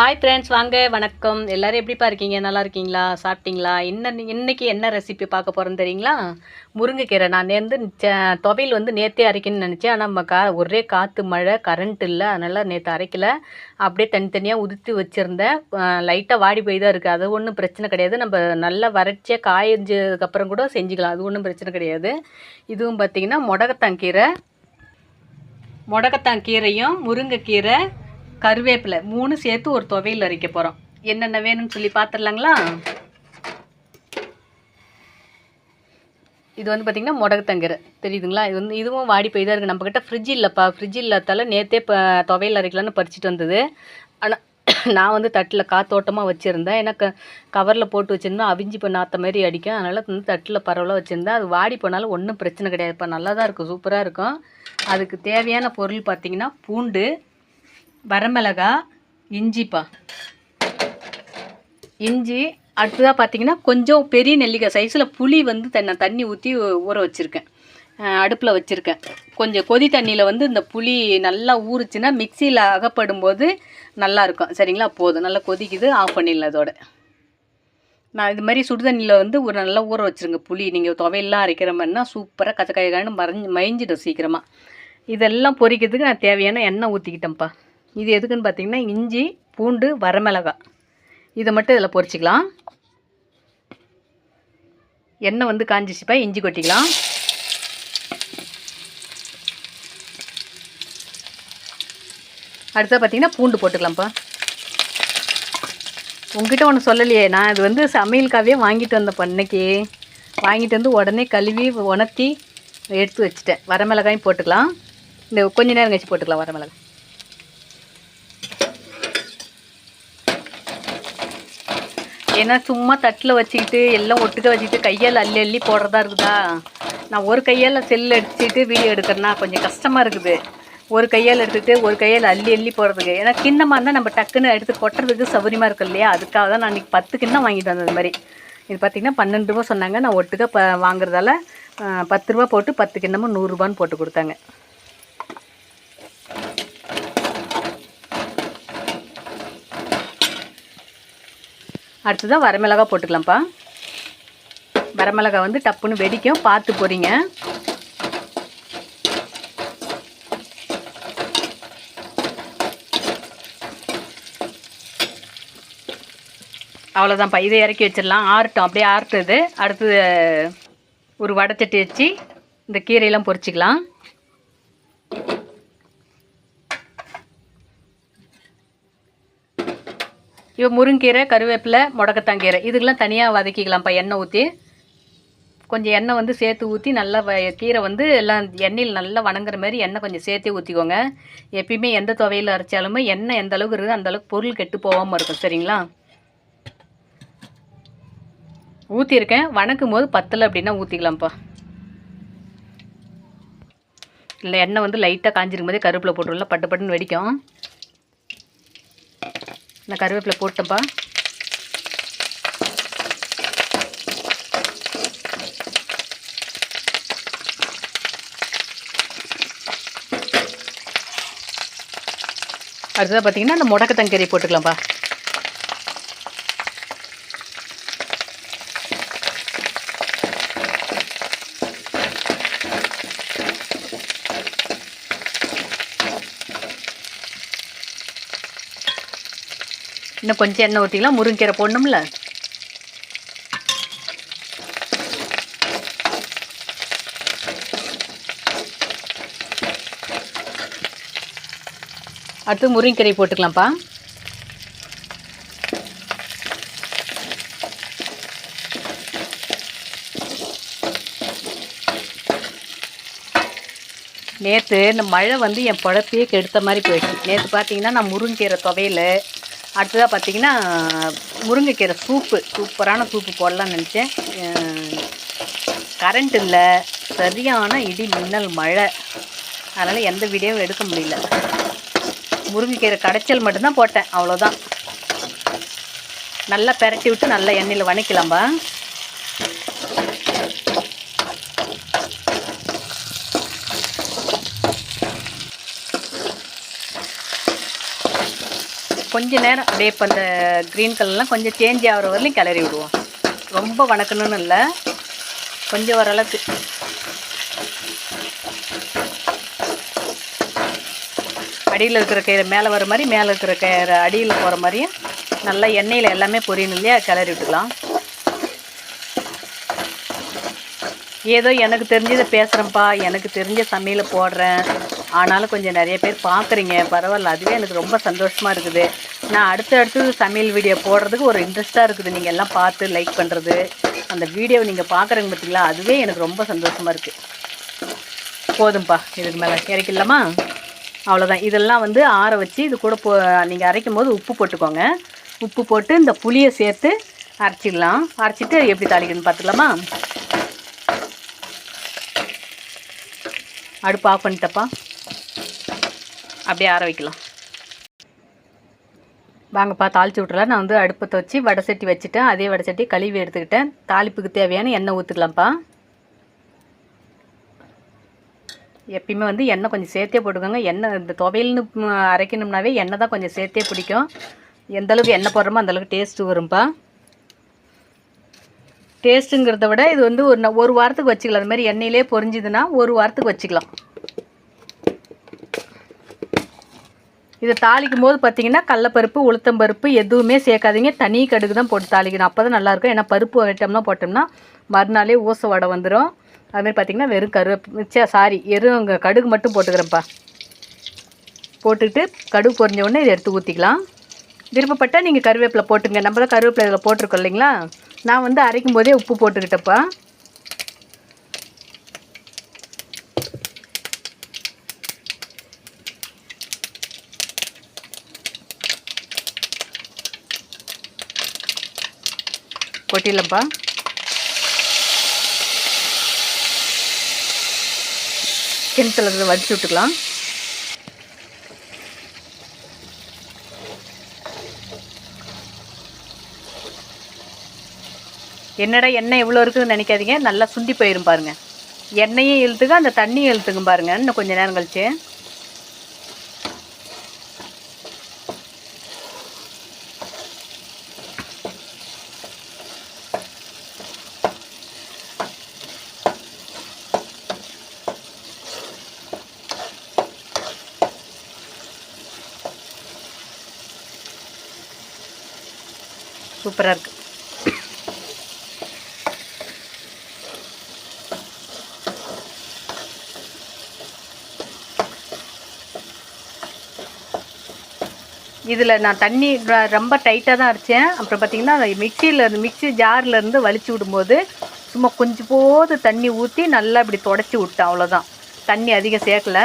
Hi friends வாங்க வணக்கம். எல்லாரும் எப்படிப்பா இருக்கீங்க? நல்லா இருக்கீங்களா? சாப்பிட்டீங்களா? என்ன இன்றைக்கி என்ன ரெசிபி பார்க்க போகிறோம் தெரியுங்களா? முருங்கைக்கீரை. நான் நேர்ந்து துவையில் துவையல் வந்து நேற்றே அரைக்கணும்னு நினச்சேன். ஆனால் நம்ம கா ஒரே காற்று மழை கரண்ட் இல்லை. அதனால் நேற்று அரைக்கலை. அப்படியே தனித்தனியாக உதித்து வச்சுருந்தேன். லைட்டாக வாடி போய் தான் இருக்குது அது ஒன்றும் பிரச்சனை கிடையாது. நம்ம நல்லா வறட்சியாக காயஞ்சதுக்கப்புறம் கூட செஞ்சுக்கலாம். அது ஒன்றும் பிரச்சனை கிடையாது. இதுவும் பார்த்திங்கன்னா கீரை. முடகத்தான் கீரையும் முருங்கைக்கீரை கருவேப்பிலை. மூணு சேர்த்து ஒரு துவையில் அரைக்க போகிறோம் என்னென்ன வேணும்னு சொல்லி பார்த்துடலாங்களா இது வந்து பார்த்திங்கன்னா முடக்கத்தங்கீரை தெரியுதுங்களா? இது வந்து இதுவும் வாடி போய் தான் இருக்குது நம்மக்கிட்ட ஃப்ரிட்ஜ் இல்லைப்பா. ஃப்ரிட்ஜ் இல்லாதால நேற்றே இப்போ துவையல் அரைக்கலான்னு பறிச்சிட்டு வந்தது. ஆனால் நான் வந்து தட்டில் காத்தோட்டமாக வச்சுருந்தேன். எனக்கு கவரில் போட்டு வச்சுருந்தேன் அவிஞ்சி இப்போ நாற்ற மாதிரி அடிக்கும். அதனால் வந்து தட்டில் பரவலாக வச்சுருந்தேன். அது வாடி போனாலும் ஒன்றும் பிரச்சனை கிடையாது இப்போ நல்லா தான் இருக்கும். சூப்பராக இருக்கும். அதுக்கு தேவையான பொருள் பார்த்திங்கன்னா பூண்டு வரமிளகா இஞ்சிப்பா. இஞ்சி அடுத்ததாக பார்த்தீங்கன்னா கொஞ்சம் பெரிய நெல்லிக்காய் சைஸில் புளி வந்து தன்னை தண்ணி ஊற்றி ஊற வச்சுருக்கேன். அடுப்பில் வச்சுருக்கேன். கொஞ்சம் கொதி தண்ணியில் வந்து இந்த புளி நல்லா ஊறுச்சுன்னா மிக்சியில் அகப்படும் போது நல்லா இருக்கும் சரிங்களா? போதும். நல்லா கொதிக்குது. ஆஃப் பண்ணிடலாம் அதோட நான் இது மாதிரி சுடு தண்ணியில் வந்து ஒரு நல்லா ஊற வச்சுருங்க புளி. நீங்கள் துவையெல்லாம் அரைக்கிற மாதிரினா சூப்பராக கச்சக்காய்கான்னு மறைஞ்சு மயஞ்சிடும் சீக்கிரமாக இதெல்லாம் பொரிக்கிறதுக்கு நான் தேவையான எண்ணெய் ஊற்றிக்கிட்டேன்ப்பா இது எதுக்குன்னு பார்த்தீங்கன்னா இஞ்சி பூண்டு வரமிளகாய். இதை மட்டும் இதில் பொரிச்சிக்கலாம். எண்ணெய் வந்து காஞ்சிச்சுப்பா இஞ்சி கொட்டிக்கலாம். அடுத்தது பார்த்தீங்கன்னா பூண்டு போட்டுக்கலாம்ப்பா உங்ககிட்ட ஒன்று சொல்லலையே நான் இது வந்து சமையலுக்காகவே வாங்கிட்டு வந்தேன் பண்ணைக்கு வாங்கிட்டு வந்து உடனே கழுவி உணர்த்தி எடுத்து வச்சுட்டேன். வரமிளகாயும் போட்டுக்கலாம். இந்த கொஞ்ச நேரம் கழிச்சு போட்டுக்கலாம் வரமிளகாய். ஏன்னா சும்மா தட்டில் வச்சுக்கிட்டு எல்லாம் ஒட்டுக்க வச்சுக்கிட்டு கையால் அள்ளி அள்ளி போடுறதா இருக்குதா? நான் ஒரு கையால் செல் அடிச்சுட்டு வீடியோ எடுக்கிறேன்னா கொஞ்சம் கஷ்டமாக இருக்குது. ஒரு கையால் எடுத்துகிட்டு ஒரு கையால் அள்ளி அள்ளி போடுறதுக்கு. ஏன்னா கிண்ணமாக இருந்தால் நம்ம டக்குன்னு எடுத்து கொட்டுறதுக்கு சௌகரியமாக இருக்கும் இல்லையா? அதுக்காக தான் நான் இன்றைக்கி பத்து கிண்ணம் வாங்கிட்டு வந்தது மாதிரி. இது பார்த்திங்கன்னா பன்னெண்டு ரூபா சொன்னாங்க. நான் ஒட்டுக்க ப வாங்குறதால பத்து ரூபா போட்டு பத்து கிண்ணமும் நூறுரூபான்னு போட்டு கொடுத்தாங்க. அடுத்ததாக வரமிளகா போட்டுக்கலாம்ப்பா. வரமிளகா வந்து டப்புன்னு வெடிக்கும். பார்த்து போகிறீங்க அவ்வளோதான்ப்பா இதை இறக்கி வச்சிடலாம். ஆறட்டும். அப்படியே ஆறுட்டுது அடுத்தது ஒரு வடச்சட்டி வச்சு இந்த கீரையெல்லாம் பொரிச்சிக்கலாம். இப்போ முருங்கீரை கருவேப்பிலை முடக்கத்தாங்கீரை. இதுக்கெல்லாம் தனியாக வதக்கிக்கலாம்ப்பா எண்ணெய் ஊற்றி கொஞ்சம் எண்ணெய் வந்து சேர்த்து ஊற்றி நல்லா கீரை வந்து எல்லாம் எண்ணெயில் நல்லா வணங்குற மாதிரி எண்ணெய் கொஞ்சம் சேர்த்தே ஊற்றிக்கோங்க எப்பயுமே எந்த துவையில் அரைச்சாலுமே எண்ணெய் எந்த அளவுக்கு இருக்குது அந்தளவுக்கு பொருள் கெட்டு போகாமல் இருக்கும். சரிங்களா? ஊற்றிருக்கேன் வணக்கும் போது பத்தலை அப்படின்னா ஊற்றிக்கலாம்ப்பா இல்லை எண்ணெய் வந்து லைட்டாக காஞ்சிருக்கும் போதே கருப்பில் போட்டுருல பட்டு பட்டுன்னு வெடிக்கும். நான் கருவேப்பிலை போட்டேன்ப்பா அடுத்ததாக பார்த்தீங்கன்னா அந்த முடக்கத்தங்கறி போட்டுக்கலாம்ப்பா இன்னும் கொஞ்சம் எண்ணெய் ஊற்றிக்கலாம் முருங்கீரை போடணும்ல? அடுத்து முருங்கீரை போட்டுக்கலாம்ப்பா. நேற்று இந்த மழை வந்து என் பழப்பையே கெடுத்த மாதிரி போயிடுச்சு. நேற்று பார்த்தீங்கன்னா நான் முருங்கீரை துவையில். அடுத்ததாக பார்த்தீங்கன்னா முருங்கைக்கீரை சூப்பு சூப்பரான சூப்பு போடலாம்னு நினச்சேன். கரண்ட் இல்லை சரியான இடி மின்னல் மழை. அதனால் எந்த வீடியோவும் எடுக்க முடியல. முருங்கைக்கீரை கடைச்சல் மட்டும்தான் போட்டேன் அவ்வளோதான் நல்லா பெரட்டி விட்டு நல்லா எண்ணெயில் வணக்கலாம்பா கொஞ்ச நேரம் அப்படியே இப்போ அந்த க்ரீன் கலர்லாம் கொஞ்சம் சேஞ்ச் ஆகிற வரலையும் கிளறி விடுவோம். ரொம்ப வணக்கணும்னு இல்லை. கொஞ்சம் ஓரளவுக்கு. அடியில் இருக்கிற கயிறு மேலே வர மாதிரி மேலே இருக்கிற கயிறு அடியில் போகிற மாதிரியும் நல்லா எண்ணெயில் எல்லாமே பொரியணும் இல்லையா? கிளறி விட்டுக்கலாம். ஏதோ எனக்கு தெரிஞ்சதை பேசுகிறேன்ப்பா எனக்கு தெரிஞ்ச சமையலை போடுறேன். ஆனாலும் கொஞ்சம் நிறைய பேர் பார்க்குறீங்க. பரவாயில்ல. அதுவே எனக்கு ரொம்ப சந்தோஷமாக இருக்குது. நான் அடுத்தடுத்து சமையல் வீடியோ போடுறதுக்கு ஒரு இன்ட்ரெஸ்ட்டாக இருக்குது. நீங்கள் எல்லாம் பார்த்து லைக் பண்ணுறது அந்த வீடியோவை நீங்கள் பார்க்குறீங்க பார்த்தீங்களா? அதுவே எனக்கு ரொம்ப சந்தோஷமாக இருக்குது போதும்ப்பா இதுக்கு மேலே இறக்கிடலாமா? அவ்வளோதான் இதெல்லாம் வந்து ஆற வச்சு இது கூட போ நீங்கள் அரைக்கும் போது உப்பு போட்டுக்கோங்க. உப்பு போட்டு இந்த புளியை சேர்த்து அரைச்சிடலாம். அரைச்சிட்டு எப்படி தாளிக்கணும்னு பார்த்துக்கலாமா? அடுப்பு ஆஃப் பண்ணிட்டப்பா. அப்படியே ஆற வைக்கலாம். வாங்கப்பா தாளிச்சு விட்றலாம் நான் வந்து அடுப்பத்தை வச்சு வடை சட்டி வச்சுட்டேன். அதே வடை சட்டி கழுவி எடுத்துக்கிட்டேன். தாளிப்புக்கு தேவையான எண்ணெய் ஊற்றுக்கலாம்ப்பா எப்பயுமே வந்து எண்ணெய் கொஞ்சம் சேர்த்தே போட்டுக்கோங்க. எண்ணெய் இந்த துவையல்னு அரைக்கணும்னாவே எண்ணெய் தான் கொஞ்சம் சேர்த்தே பிடிக்கும். எந்தளவுக்கு எண்ணெய் போடுறோமோ அந்தளவுக்கு டேஸ்ட்டு வரும்ப்பா டேஸ்ட்டுங்கிறத விட இது வந்து ஒரு ஒரு வாரத்துக்கு வச்சுக்கலாம். அது மாதிரி எண்ணெயிலே பொரிஞ்சுதுன்னா ஒரு வாரத்துக்கு வச்சுக்கலாம். இதை தாளிக்கும் போது பார்த்தீங்கன்னா கடலப்பருப்பு உளுத்தம்பருப்பு எதுவுமே சேர்க்காதீங்க. தனி கடுகு தான் போட்டு தாளிக்கணும். அப்போ தான் நல்லாயிருக்கும். ஏன்னா பருப்பு ஐட்டம்லாம் போட்டோம்னா மறுநாளே ஊச வடை வந்துடும் அதுமாதிரி பார்த்தீங்கன்னா வெறும் கருவேப்பு சாரி வெறும் அங்கே கடுகு மட்டும் போட்டுக்கிறேன்ப்பா. போட்டுக்கிட்டு கடுகு பொறிஞ்ச உடனே இதை எடுத்து ஊற்றிக்கலாம் விருப்பப்பட்டால் நீங்கள் கருவேப்பிலை போட்டுங்க. நம்ம தான் கருவேப்பிலை இதில் போட்டிருக்கோம் இல்லைங்களா? நான் வந்து அரைக்கும் போதே உப்பு போட்டுக்கிட்டப்பா கொட்டிடலப்பா கிணத்துல இருந்து வடிச்சு விட்டுக்கலாம். என்னடா எண்ணெய் இவ்வளோ இருக்குதுன்னு நினைக்காதீங்க. நல்லா சுண்டி போயிரும் பாருங்கள் எண்ணெயும் இழுத்துங்க அந்த தண்ணியும் இழுத்துங்க பாருங்க. இன்னும் கொஞ்சம் நேரம் கழிச்சு. சூப்பராக இருக்குது இதில் நான் தண்ணி ரொம்ப டைட்டாக தான் அரைச்சேன். அப்புறம் பார்த்திங்கன்னா மிக்சியில் இருந்து மிக்சி ஜார்லேருந்து வலிச்சு விடும்போது சும்மா கொஞ்சம் போது தண்ணி ஊற்றி நல்லா இப்படி தொடச்சி விட்டேன். அவ்வளோதான் தண்ணி அதிகம் சேர்க்கல.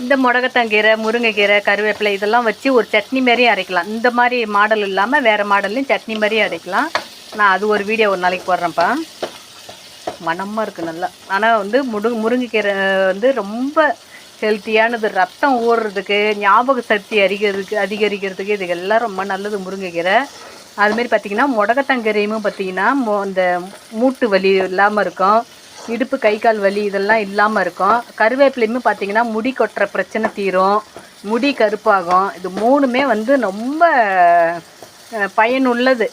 இந்த முடகத்தங்கீரை முருங்கைக்கீரை கருவேப்பிலை இதெல்லாம் வச்சு ஒரு சட்னி மாதிரியும் அரைக்கலாம். இந்த மாதிரி மாடல் இல்லாமல் வேறு மாடல்லையும் சட்னி மாதிரியும் அரைக்கலாம். நான் அது ஒரு வீடியோ ஒரு நாளைக்கு போடுறேன்ப்பா. மணமாக இருக்குது நல்லா. ஆனால் வந்து முடு முருங்கைக்கீரை வந்து ரொம்ப ஹெல்த்தியானது ரத்தம் ஊறுறதுக்கு ஞாபக சக்தி அதிகரிக்கிறதுக்கு அதிகரிக்கிறதுக்கு இது எல்லாம் ரொம்ப நல்லது முருங்கைக்கீரை. அதுமாரி பார்த்திங்கன்னா முடகத்தங்கீரையும் பார்த்திங்கன்னா மோ இந்த மூட்டு வலி இல்லாமல் இருக்கும். இடுப்பு கை கால் வலி இதெல்லாம் இல்லாமல் இருக்கும். கருவேப்பிலையுமே பார்த்திங்கன்னா முடி கொட்டுற பிரச்சனை தீரும். முடி கருப்பாகும். இது மூணுமே வந்து ரொம்ப பயனுள்ளது.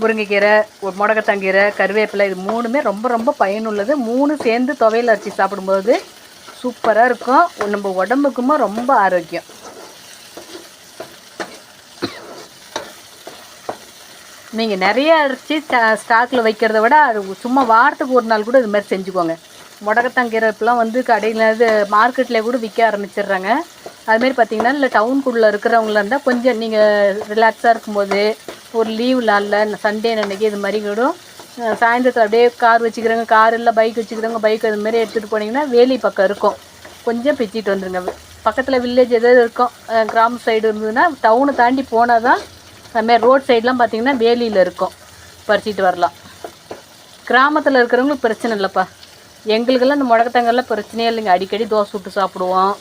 முருங்கைக்கீரை ஒரு முடக்கத்தாங்கீரை கருவேப்பிலை இது மூணுமே ரொம்ப ரொம்ப பயனுள்ளது. மூணு சேர்ந்து துவையல் அரைச்சி சாப்பிடும்போது சூப்பராக இருக்கும். நம்ம உடம்புக்குமே ரொம்ப ஆரோக்கியம். நீங்கள் நிறைய அரைச்சி ஸ்டாக்கில் வைக்கிறத விட அது சும்மா வாரத்துக்கு ஒரு நாள் கூட இது மாதிரி செஞ்சுக்கோங்க. முடக்கத்தாங்கீரைப்பெல்லாம் வந்து கடையில் இது மார்க்கெட்டில் கூட விற்க ஆரம்பிச்சிடுறாங்க. அதுமாரி பார்த்தீங்கன்னா இல்லை டவுனுக்குள்ளே இருக்கிறவங்களா இருந்தால் கொஞ்சம் நீங்கள் ரிலாக்ஸாக இருக்கும்போது ஒரு லீவ் நாளில் சண்டே அன்னைக்கு இது மாதிரி கூட சாயந்தரத்தில் அப்படியே கார் வச்சுக்கிறவங்க கார் இல்லை பைக் வச்சுக்கிறவங்க பைக் அது மாதிரி எடுத்துகிட்டு போனீங்கன்னா வேலி பக்கம் இருக்கும். கொஞ்சம் பிச்சிட்டு வந்துருங்க. பக்கத்தில் வில்லேஜ் எதாவது இருக்கும் கிராம சைடு இருந்ததுன்னா டவுனை தாண்டி போனால் தான் அதுமாதிரி ரோட் சைட்லாம் பார்த்தீங்கன்னா வேலியில் இருக்கும். பறிச்சிட்டு வரலாம். கிராமத்தில் இருக்கிறவங்களுக்கு பிரச்சனை இல்லைப்பா. எங்களுக்கெல்லாம் இந்த முடக்கத்தங்கள்லாம் பிரச்சனையே இல்லைங்க. அடிக்கடி தோசை சுட்டு சாப்பிடுவோம்.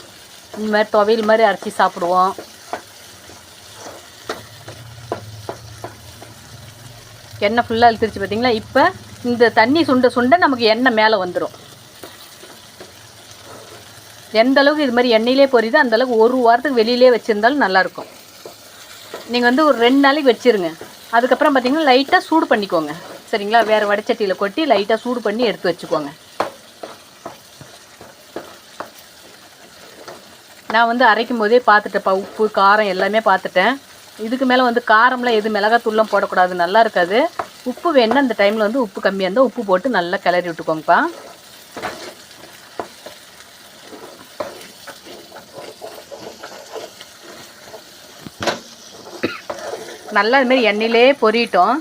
இந்த மாதிரி துவையல் மாதிரி அரைச்சி சாப்பிடுவோம். எண்ணெய் ஃபுல்லாக இழுத்துருச்சு பார்த்தீங்களா? இப்போ இந்த தண்ணி சுண்ட சுண்ட நமக்கு எண்ணெய் மேலே வந்துடும் எந்த அளவுக்கு இது மாதிரி எண்ணெயிலே பொரியுதோ அந்தளவுக்கு ஒரு வாரத்துக்கு வெளியிலே வச்சுருந்தாலும் நல்லாயிருக்கும் நீங்கள் வந்து ஒரு ரெண்டு நாளைக்கு வச்சிருங்க. அதுக்கப்புறம் பார்த்தீங்கன்னா லைட்டாக சூடு பண்ணிக்கோங்க. சரிங்களா? வேறு வடைச்சட்டியில் கொட்டி லைட்டாக சூடு பண்ணி எடுத்து வச்சுக்கோங்க. நான் வந்து அரைக்கும் போதே பார்த்துட்டேன்ப்பா உப்பு காரம் எல்லாமே பார்த்துட்டேன். இதுக்கு மேலே வந்து காரம்லாம் எது மிளகாத்தூள்லாம் போடக்கூடாது. நல்லா இருக்காது. உப்பு வேணுன்னா அந்த டைமில் வந்து உப்பு கம்மியாக இருந்தால் உப்பு போட்டு நல்லா கிளறி விட்டுக்கோங்கப்பா. நல்லா இதுமாரி எண்ணெயிலே பொரியட்டும்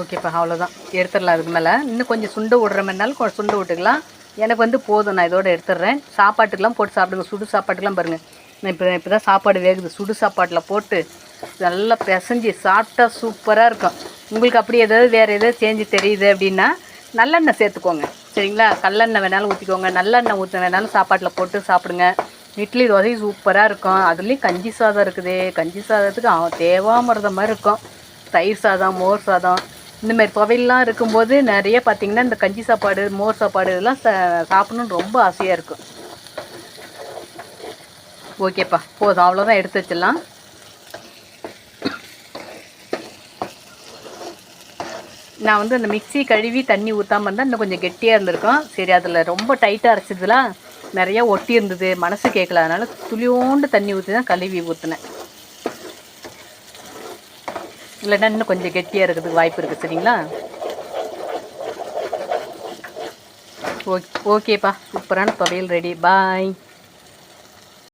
ஓகேப்பா அவ்வளோதான் எடுத்துடலாம் அதுக்கு மேலே. இன்னும் கொஞ்சம் சுண்டை விடுற மாதிரினாலும் கொஞ்சம் சுண்டை விட்டுக்கலாம். எனக்கு வந்து போதும் நான் இதோட எடுத்துடுறேன். சாப்பாட்டுக்கெலாம் போட்டு சாப்பிடுங்க. சுடு சாப்பாட்டுக்கெலாம் பாருங்கள் நான் இப்போ இப்போ தான் சாப்பாடு வேகுது. சுடு சாப்பாட்டில் போட்டு நல்லா பிசைஞ்சு சாப்பிட்டா சூப்பராக இருக்கும். உங்களுக்கு அப்படி ஏதாவது வேறு ஏதாவது சேஞ்சு தெரியுது அப்படின்னா நல்லெண்ணெய் சேர்த்துக்கோங்க. சரிங்களா? கல்லெண்ணெய் வேணாலும் ஊற்றிக்கோங்க நல்லெண்ணெய் ஊற்ற வேணாலும் சாப்பாட்டில் போட்டு சாப்பிடுங்க. இட்லி தோசை சூப்பராக இருக்கும். அதுலேயும் கஞ்சி சாதம் இருக்குது. கஞ்சி சாதத்துக்கு அவன் தேவாமிரத மாதிரி இருக்கும். தயிர் சாதம் மோர் சாதம். இந்த மாதிரி துவையல்லாம் இருக்கும்போது நிறைய பார்த்திங்கன்னா இந்த கஞ்சி சாப்பாடு மோர் சாப்பாடு இதெல்லாம் சா சாப்பிட்ணுன்னு ரொம்ப ஆசையாக இருக்கும். ஓகேப்பா போதும். அவ்வளோதான் எடுத்து வச்சிடலாம். நான் வந்து அந்த மிக்சி கழுவி தண்ணி ஊற்றாம இருந்தால் இன்னும் கொஞ்சம் கெட்டியாக இருந்திருக்கும். சரி அதில் ரொம்ப டைட்டாக அரைச்சதுலாம் நிறையா ஒட்டி இருந்தது. மனசு கேட்கல அதனால் துளியோண்டு தண்ணி ஊற்றி தான் கழுவி ஊற்றினேன் இல்லைன்னா இன்னும் கொஞ்சம் கெட்டியாக இருக்கிறதுக்கு வாய்ப்பு இருக்குது சரிங்களா? ஓகே ஓகேப்பா. சூப்பரான துவையல் ரெடி. பாய்.